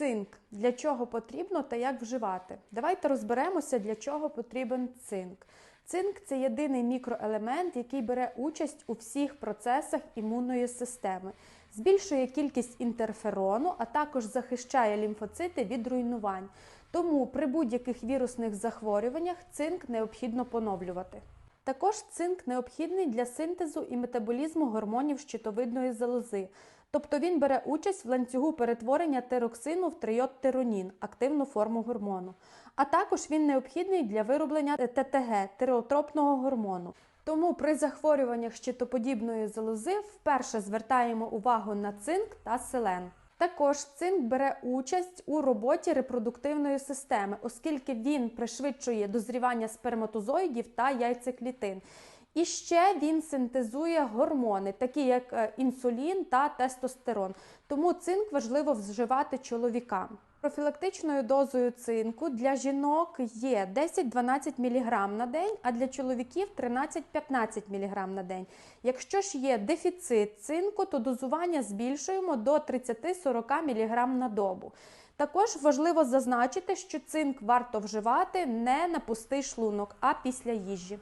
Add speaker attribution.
Speaker 1: Цинк для чого потрібно та як вживати? Давайте розберемося, для чого потрібен цинк. Цинк це єдиний мікроелемент, який бере участь у всіх процесах імунної системи, збільшує кількість інтерферону, а також захищає лімфоцити від руйнувань. Тому при будь-яких вірусних захворюваннях цинк необхідно поновлювати. Також цинк необхідний для синтезу і метаболізму гормонів щитовидної залози. Тобто він бере участь в ланцюгу перетворення тироксину в трийодтиронін, активну форму гормону. А також він необхідний для вироблення ТТГ, тиреотропного гормону. Тому при захворюваннях щитоподібної залози вперше звертаємо увагу на цинк та селен. Також цинк бере участь у роботі репродуктивної системи, оскільки він пришвидшує дозрівання сперматозоїдів та яйцеклітин. І ще він синтезує гормони, такі як е, інсулін та тестостерон. Тому цинк важливо вживати чоловікам. Профілактичною дозою цинку для жінок є 10-12 мг на день, а для чоловіків 13-15 мг на день. Якщо ж є дефіцит цинку, то дозування збільшуємо до 30-40 мг на добу. Також важливо зазначити, що цинк варто вживати не на пустий шлунок, а після їжі.